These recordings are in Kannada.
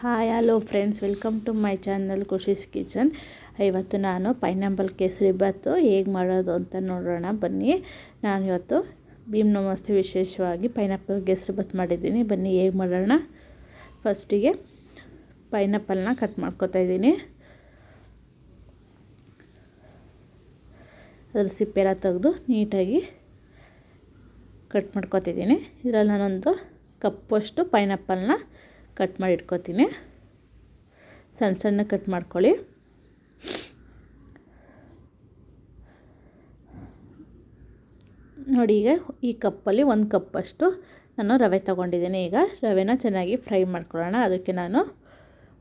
Hi, hello friends, welcome to my channel Khushi's kitchen. ಇವತ್ತು ನಾನು ಪೈನಾಪಲ್ ಕೇಸರಿ ಬಾತು ಹೇಗೆ ಮಾಡೋದು ಅಂತ ನೋಡೋಣ, ಬನ್ನಿ. ನಾನು ಇವತ್ತು ಭೀಮ್ ನಮಸ್ತೆ ವಿಶೇಷವಾಗಿ ಪೈನಾಪಲ್ ಕೇಸರಿ ಬಾತ್ ಮಾಡಿದ್ದೀನಿ. ಬನ್ನಿ, ಹೇಗೆ ಮಾಡೋಣ? ಫಸ್ಟಿಗೆ ಪೈನಾಪಲ್ನ ಕಟ್ ಮಾಡ್ಕೊತಾ ಇದ್ದೀನಿ. ಅದ್ರ ಸಿಪ್ಪೆಲ್ಲ ತೆಗೆದು ನೀಟಾಗಿ ಕಟ್ ಮಾಡ್ಕೊತಿದ್ದೀನಿ. ಇದರಲ್ಲಿ ನಾನೊಂದು ಕಪ್ಪಷ್ಟು ಪೈನಾಪಲ್ನ ಕಟ್ ಮಾಡಿ ಇಟ್ಕೊತೀನಿ. ಸಣ್ಣ ಸಣ್ಣ ಕಟ್ ಮಾಡ್ಕೊಳ್ಳಿ. ನೋಡಿ ಈಗ ಈ ಕಪ್ಪಲ್ಲಿ ಒಂದು ಕಪ್ಪಷ್ಟು ನಾನು ರವೆ ತೊಗೊಂಡಿದ್ದೀನಿ. ಈಗ ರವೆನ ಚೆನ್ನಾಗಿ ಫ್ರೈ ಮಾಡ್ಕೊಳ್ಳೋಣ. ಅದಕ್ಕೆ ನಾನು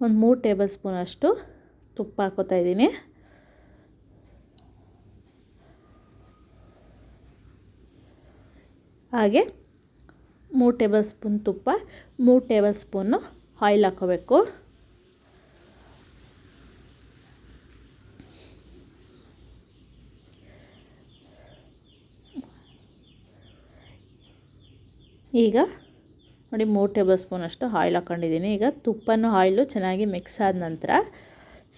ಒಂದು ಮೂರು ಟೇಬಲ್ ಸ್ಪೂನಷ್ಟು ತುಪ್ಪ ಹಾಕೋತಾ ಇದ್ದೀನಿ. ಹಾಗೆ ಮೂರು ಟೇಬಲ್ ಸ್ಪೂನ್ ತುಪ್ಪ, ಮೂರು ಟೇಬಲ್ ಸ್ಪೂನು ಆಯಿಲ್ ಹಾಕೋಬೇಕು ಈಗ ನೋಡಿ ಮೂರು ಟೇಬಲ್ ಸ್ಪೂನಷ್ಟು ಆಯಿಲ್ ಹಾಕ್ಕೊಂಡಿದ್ದೀನಿ. ಈಗ ತುಪ್ಪನೂ ಆಯಿಲು ಚೆನ್ನಾಗಿ ಮಿಕ್ಸ್ ಆದ ನಂತರ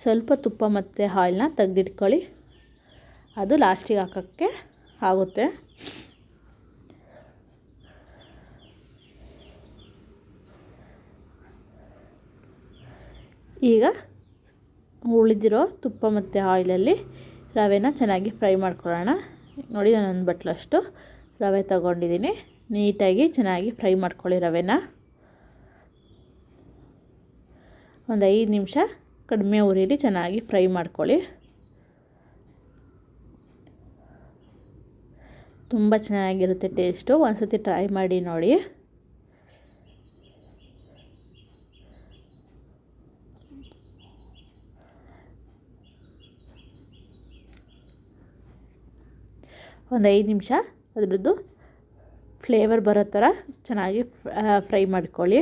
ಸ್ವಲ್ಪ ತುಪ್ಪ ಮತ್ತು ಆಯಿಲ್ನ ತೆಗೆದಿಟ್ಕೊಳ್ಳಿ. ಅದು ಲಾಸ್ಟಿಗೆ ಹಾಕೋಕ್ಕೆ ಆಗುತ್ತೆ. ಈಗ ಉಳಿದಿರೋ ತುಪ್ಪ ಮತ್ತು ಆಯಿಲಲ್ಲಿ ರವೆನ ಚೆನ್ನಾಗಿ ಫ್ರೈ ಮಾಡ್ಕೊಳ್ಳೋಣ. ನೋಡಿ, ನಾನು ಒಂದು ಬಟ್ಲಷ್ಟು ರವೆ ತಗೊಂಡಿದ್ದೀನಿ. ನೀಟಾಗಿ ಚೆನ್ನಾಗಿ ಫ್ರೈ ಮಾಡ್ಕೊಳ್ಳಿ ರವೆನ. ಒಂದು ಐದು ನಿಮಿಷ ಕಡಿಮೆ ಉರಿಲಿ ಚೆನ್ನಾಗಿ ಫ್ರೈ ಮಾಡ್ಕೊಳ್ಳಿ. ತುಂಬ ಚೆನ್ನಾಗಿರುತ್ತೆ ಟೇಸ್ಟು. ಒಂದು ಸತಿ ಟ್ರೈ ಮಾಡಿ ನೋಡಿ. ಒಂದು ಐದು ನಿಮಿಷ ಅದರದ್ದು ಫ್ಲೇವರ್ ಬರೋ ಥರ ಚೆನ್ನಾಗಿ ಫ್ರೈ ಮಾಡ್ಕೊಳ್ಳಿ.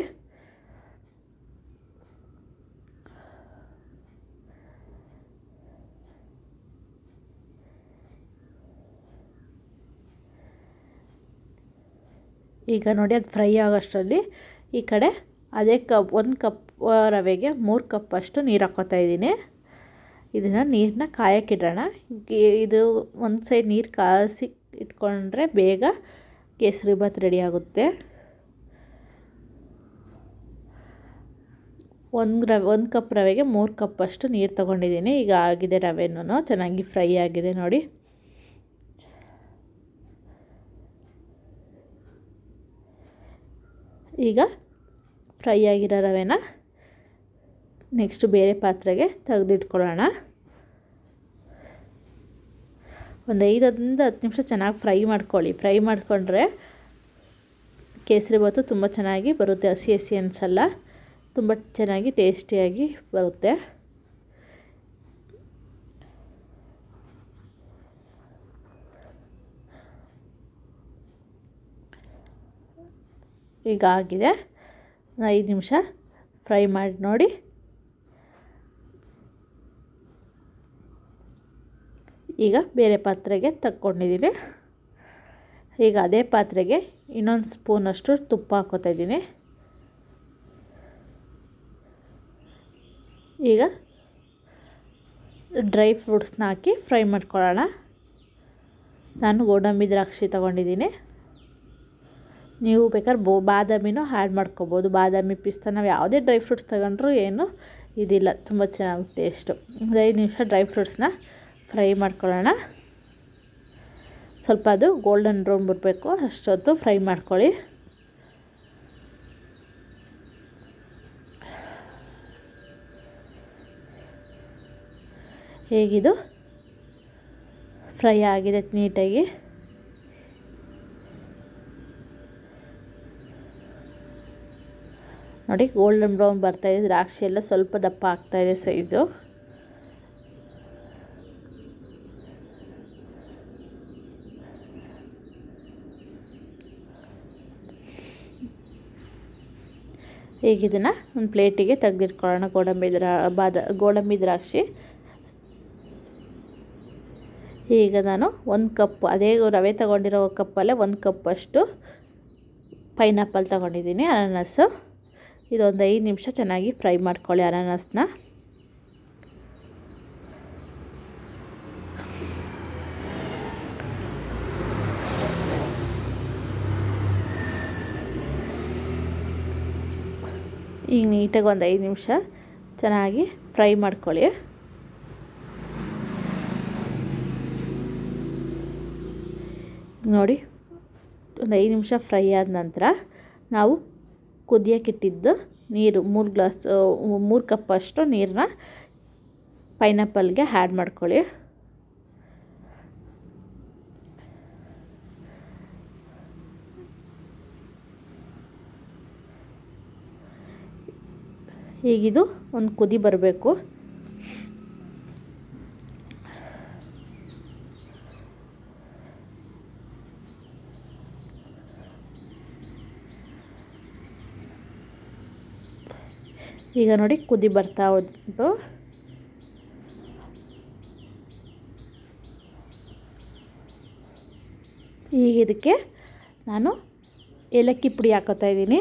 ಈಗ ನೋಡಿ ಅದು ಫ್ರೈ ಆಗೋಷ್ಟರಲ್ಲಿ ಈ ಕಡೆ ಅದೇ ಕಪ್, ಒಂದು ಕಪ್ ರವೆಗೆ ಮೂರು ಕಪ್ಪಷ್ಟು ನೀರು ಹಾಕ್ಕೋತಾ ಇದ್ದೀನಿ. ಇದನ್ನು ನೀರನ್ನ ಕಾಯಕ್ಕಿಡೋಣ. ಇದು ಒಂದು ಸೈಡ್ ನೀರು ಕಾಯಿಸಿ ಇಟ್ಕೊಂಡ್ರೆ ಬೇಗ ಕೇಸರಿ ಭಾತ್ ರೆಡಿ ಆಗುತ್ತೆ. ಒಂದು ರವೆ, ಒಂದು ಕಪ್ ರವೆಗೆ ಮೂರು ಕಪ್ಪಷ್ಟು ನೀರು ತೊಗೊಂಡಿದ್ದೀನಿ. ಈಗ ಆಗಿದೆ ರವೆನೂ ಚೆನ್ನಾಗಿ ಫ್ರೈ ಆಗಿದೆ ನೋಡಿ. ಈಗ ಫ್ರೈ ಆಗಿರೋ ರವೆನ ನೆಕ್ಸ್ಟು ಬೇರೆ ಪಾತ್ರೆಗೆ ತೆಗೆದಿಟ್ಕೊಳ್ಳೋಣ. ಒಂದು ಐದರಿಂದ ಹತ್ತು ನಿಮಿಷ ಚೆನ್ನಾಗಿ ಫ್ರೈ ಮಾಡ್ಕೊಳ್ಳಿ. ಫ್ರೈ ಮಾಡಿಕೊಂಡ್ರೆ ಕೇಸರಿ ಭಾತು ತುಂಬ ಚೆನ್ನಾಗಿ ಬರುತ್ತೆ, ಹಸಿ ಹಸಿ ಅನಿಸಲ್ಲ. ತುಂಬ ಚೆನ್ನಾಗಿ ಟೇಸ್ಟಿಯಾಗಿ ಬರುತ್ತೆ. ಈಗ ಆಗಿದೆ. ಐದು ನಿಮಿಷ ಫ್ರೈ ಮಾಡಿ ನೋಡಿ. ಈಗ ಬೇರೆ ಪಾತ್ರೆಗೆ ತಕ್ಕೊಂಡಿದ್ದೀನಿ. ಈಗ ಅದೇ ಪಾತ್ರೆಗೆ ಇನ್ನೊಂದು ಸ್ಪೂನಷ್ಟು ತುಪ್ಪ ಹಾಕೋತಾ ಇದ್ದೀನಿ. ಈಗ ಡ್ರೈ ಫ್ರೂಟ್ಸ್ನ ಹಾಕಿ ಫ್ರೈ ಮಾಡ್ಕೊಳ್ಳೋಣ. ನಾನು ಗೋಡಂಬಿ ದ್ರಾಕ್ಷಿ ತೊಗೊಂಡಿದ್ದೀನಿ. ನೀವು ಬೇಕಾದ್ರೆ ಬೋ ಬಾದಾಮಿನೂ ಆ್ಯಡ್ ಮಾಡ್ಕೋಬೋದು. ಬಾದಾಮಿ ಪಿಸ್ತಾ, ನಾವು ಯಾವುದೇ ಡ್ರೈ ಫ್ರೂಟ್ಸ್ ತಗೊಂಡ್ರೂ ಏನು ಇದಿಲ್ಲ. ತುಂಬ ಚೆನ್ನಾಗಿ ಟೇಸ್ಟು. ಒಂದು ಐದು ನಿಮಿಷ ಡ್ರೈ ಫ್ರೂಟ್ಸ್ನ ಫ್ರೈ ಮಾಡ್ಕೊಳ್ಳೋಣ. ಸ್ವಲ್ಪ ಅದು ಗೋಲ್ಡನ್ ಬ್ರೌನ್ ಬರಬೇಕು ಅಷ್ಟೊತ್ತು ಫ್ರೈ ಮಾಡ್ಕೊಳ್ಳಿ. ಹೇಗಿದು? ಫ್ರೈ ಆಗಿದೆ ನೀಟಾಗಿ. ನೋಡಿ ಗೋಲ್ಡನ್ ಬ್ರೌನ್ ಬರ್ತಾಯಿದೆ ದ್ರಾಕ್ಷಿ ಎಲ್ಲ ಸ್ವಲ್ಪ ದಪ್ಪ ಆಗ್ತಾಯಿದೆ ಸೈಜು ಈಗ ಇದನ್ನು ಒಂದು ಪ್ಲೇಟಿಗೆ ತೆಗೆದಿಟ್ಕೊಳ್ಳೋಣ, ಗೋಡಂಬಿ ದ್ರಾ, ಬಾದ, ಗೋಡಂಬಿ ದ್ರಾಕ್ಷಿ. ಈಗ ನಾನು ಒಂದು ಕಪ್ ಅದೇ ರವೆ ತಗೊಂಡಿರೋ ಕಪ್ಪಲ್ಲೇ ಒಂದು ಕಪ್ಪಷ್ಟು ಪೈನಾಪಲ್ ತೊಗೊಂಡಿದ್ದೀನಿ ಅನಾನಸ್ಸು ಇದೊಂದು ಐದು ನಿಮಿಷ ಚೆನ್ನಾಗಿ ಫ್ರೈ ಮಾಡ್ಕೊಳ್ಳಿ ಅನಾನಸ್ನ. ಈಗ ನೀಟಾಗಿ ಒಂದು ಐದು ನಿಮಿಷ ಚೆನ್ನಾಗಿ ಫ್ರೈ ಮಾಡ್ಕೊಳ್ಳಿ. ನೋಡಿ, ಒಂದು ಐದು ನಿಮಿಷ ಫ್ರೈ ಆದ ನಂತರ ನಾವು ಕುದಿಯೋಕ್ಕಿಟ್ಟಿದ್ದು ನೀರು, ಮೂರು ಗ್ಲಾಸ್, ಮೂರು ಕಪ್ಪಷ್ಟು ನೀರನ್ನ ಪೈನಾಪಲ್ಗೆ ಆ್ಯಡ್ ಮಾಡ್ಕೊಳ್ಳಿ. ಈಗಿದು ಒಂದು ಕುದಿ ಬರಬೇಕು. ಈಗ ನೋಡಿ ಕುದಿ ಬರ್ತಾ ಉಂಟು. ಈಗ ಇದಕ್ಕೆ ನಾನು ಏಲಕ್ಕಿ ಪುಡಿ ಹಾಕೋತಾ ಇದ್ದೀನಿ.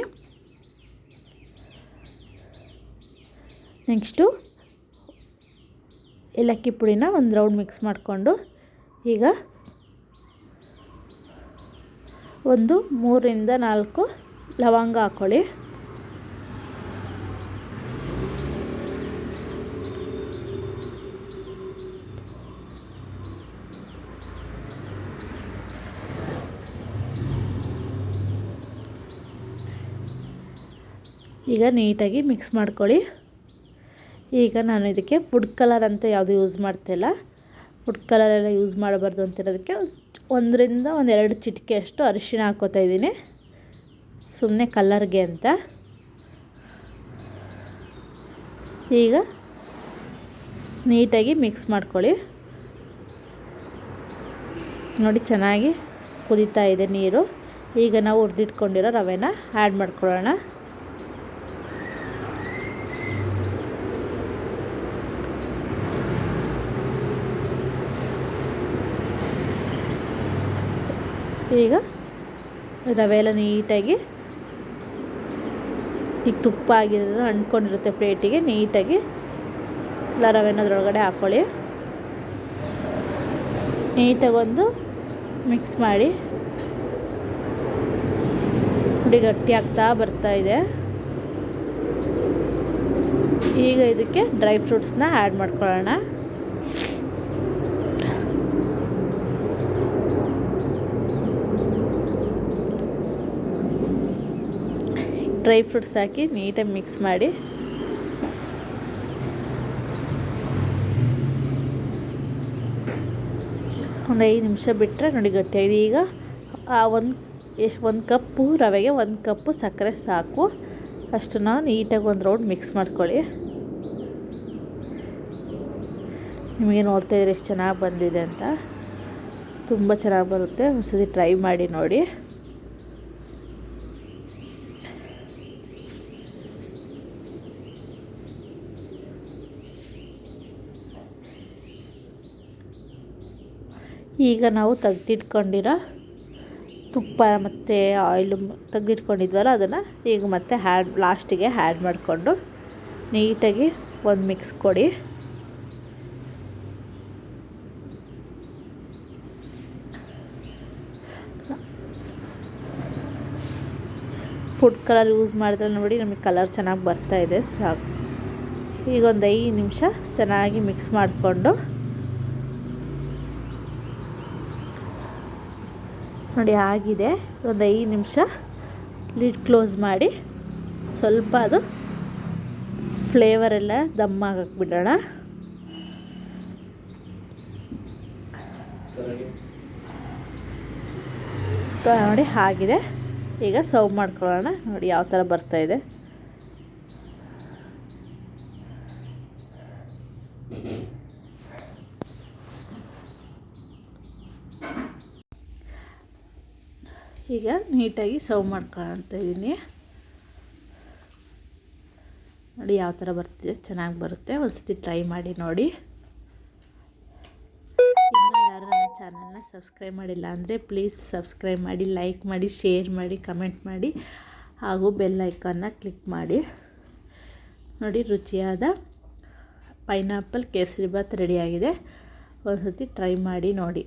ನೆಕ್ಸ್ಟು ಏಲಕ್ಕಿ ಪುಡಿನ ಒಂದು ರೌಂಡ್ ಮಿಕ್ಸ್ ಮಾಡಿಕೊಂಡು ಈಗ ಒಂದು ಮೂರರಿಂದ ನಾಲ್ಕು ಲವಂಗ ಹಾಕ್ಕೊಳ್ಳಿ. ಈಗ ನೀಟಾಗಿ ಮಿಕ್ಸ್ ಮಾಡ್ಕೊಳ್ಳಿ. ಈಗ ನಾನು ಇದಕ್ಕೆ ಫುಡ್ ಕಲರ್ ಅಂತ ಯಾವುದು ಯೂಸ್ ಮಾಡ್ತಿಲ್ಲ. ಫುಡ್ ಕಲರ್ ಎಲ್ಲ ಯೂಸ್ ಮಾಡಬಾರ್ದು ಅಂತಿರೋದಕ್ಕೆ ಒಂದರಿಂದ ಒಂದೆರಡು ಚಿಟಿಕೆ ಅಷ್ಟು ಅರಿಶಿನ ಹಾಕೋತಾ ಇದ್ದೀನಿ. ಸುಮ್ಮನೆ ಕಲರ್ಗೆ ಅಂತ. ಈಗ ನೀಟಾಗಿ ಮಿಕ್ಸ್ ಮಾಡ್ಕೊಳ್ಳಿ. ನೋಡಿ ಚೆನ್ನಾಗಿ ಕುದೀತಾ ಇದೆ ನೀರು. ಈಗ ನಾವು ಹುರಿದಿಟ್ಕೊಂಡಿರೋ ರವೆನ ಆ್ಯಡ್ ಮಾಡ್ಕೊಳ್ಳೋಣ. ಈಗ ರವೆ ಎಲ್ಲ ನೀಟಾಗಿ ಈಗ ತುಪ್ಪ ಆಗಿರೋದು ಅಂಟ್ಕೊಂಡಿರುತ್ತೆ ಪ್ಲೇಟಿಗೆ ನೀಟಾಗಿ. ಎಲ್ಲ ರವೆನ ಅದರೊಳಗಡೆ ಹಾಕ್ಕೊಳ್ಳಿ ನೀಟಾಗಿ ಒಂದು ಮಿಕ್ಸ್ ಮಾಡಿ. ಪುಡಿ ಗಟ್ಟಿ ಆಗ್ತಾ ಬರ್ತಾ ಇದೆ. ಈಗ ಇದಕ್ಕೆ ಡ್ರೈ ಫ್ರೂಟ್ಸ್ನ ಆ್ಯಡ್ ಮಾಡ್ಕೊಳ್ಳೋಣ. ಡ್ರೈ ಫ್ರೂಟ್ಸ್ ಹಾಕಿ ನೀಟಾಗಿ ಮಿಕ್ಸ್ ಮಾಡಿ. ಒಂದು ಐದು ನಿಮಿಷ ಬಿಟ್ಟರೆ ನೋಡಿ ಗಟ್ಟಿಯಾಗಿದೆ ಈಗ ಆ ಒಂದು ಎಷ್ಟು ಒಂದು ಕಪ್ಪು ರವೆಗೆ ಒಂದು ಕಪ್ಪು ಸಕ್ಕರೆ ಸಾಕು. ಅಷ್ಟನ್ನು ನೀಟಾಗಿ ಒಂದು ರೌಂಡ್ ಮಿಕ್ಸ್ ಮಾಡ್ಕೊಳ್ಳಿ. ನಿಮಗೆ ನೋಡ್ತಾಯಿದ್ರೆ ಎಷ್ಟು ಚೆನ್ನಾಗಿ ಬಂದಿದೆ ಅಂತ. ತುಂಬ ಚೆನ್ನಾಗಿ ಬರುತ್ತೆ. ಒಂದ್ಸತಿ ಟ್ರೈ ಮಾಡಿ ನೋಡಿ. ಈಗ ನಾವು ತೆಗ್ದಿಟ್ಕೊಂಡಿರೋ ತುಪ್ಪ ಮತ್ತು ಆಯಿಲು ತೆಗ್ದಿಟ್ಕೊಂಡಿದ್ವಲ್ಲ ಅದನ್ನು ಈಗ ಮತ್ತೆ ಹ್ಯಾಡ್ ಲಾಸ್ಟಿಗೆ ಹ್ಯಾಡ್ ಮಾಡಿಕೊಂಡು ನೀಟಾಗಿ ಒಂದು ಮಿಕ್ಸ್ ಕೊಡಿ. ಫುಡ್ ಕಲರ್ ಯೂಸ್ ಮಾಡಿದ್ರೆ ನೋಡಿ ನಮಗೆ ಕಲರ್ ಚೆನ್ನಾಗಿ ಬರ್ತಾ ಇದೆ, ಸಾಕು. ಈಗ ಒಂದು ಐದು ನಿಮಿಷ ಚೆನ್ನಾಗಿ ಮಿಕ್ಸ್ ಮಾಡಿಕೊಂಡು ನೋಡಿ ಆಗಿದೆ. ಒಂದು ಐದು ನಿಮಿಷ ಲಿಡ್ ಕ್ಲೋಸ್ ಮಾಡಿ. ಸ್ವಲ್ಪ ಅದು ಫ್ಲೇವರೆಲ್ಲ ದಮ್ಮಾಗಕ್ಕೆ ಬಿಡೋಣ ನೋಡಿ ಆಗಿದೆ. ಈಗ ಸರ್ವ್ ಮಾಡ್ಕೊಳ್ಳೋಣ. ನೋಡಿ ಯಾವ ಥರ ಬರ್ತಾಯಿದೆ ಈಗ ನೀಟಾಗಿ ಸರ್ವ್ ಮಾಡ್ಕೊಳ್ತಾ ಇದ್ದೀನಿ. ನೋಡಿ ಯಾವ ಥರ ಬರ್ತಿದೆ, ಚೆನ್ನಾಗಿ ಬರುತ್ತೆ. ಒಂದು ಟ್ರೈ ಮಾಡಿ ನೋಡಿ. ಇನ್ನೂ ಯಾರು ನನ್ನ ಚಾನಲ್ನ ಸಬ್ಸ್ಕ್ರೈಬ್ ಮಾಡಿಲ್ಲ ಅಂದರೆ ಪ್ಲೀಸ್ ಸಬ್ಸ್ಕ್ರೈಬ್ ಮಾಡಿ ಲೈಕ್ ಮಾಡಿ ಶೇರ್ ಮಾಡಿ ಕಮೆಂಟ್ ಮಾಡಿ. ಹಾಗೂ ಬೆಲ್ ಐಕನ್ನ ಕ್ಲಿಕ್ ಮಾಡಿ. ನೋಡಿ ರುಚಿಯಾದ ಪೈನಾಪಲ್ ಕೇಸರಿ ಬಾತ್ ರೆಡಿಯಾಗಿದೆ ಒಂದು ಸತಿ ಟ್ರೈ ಮಾಡಿ ನೋಡಿ.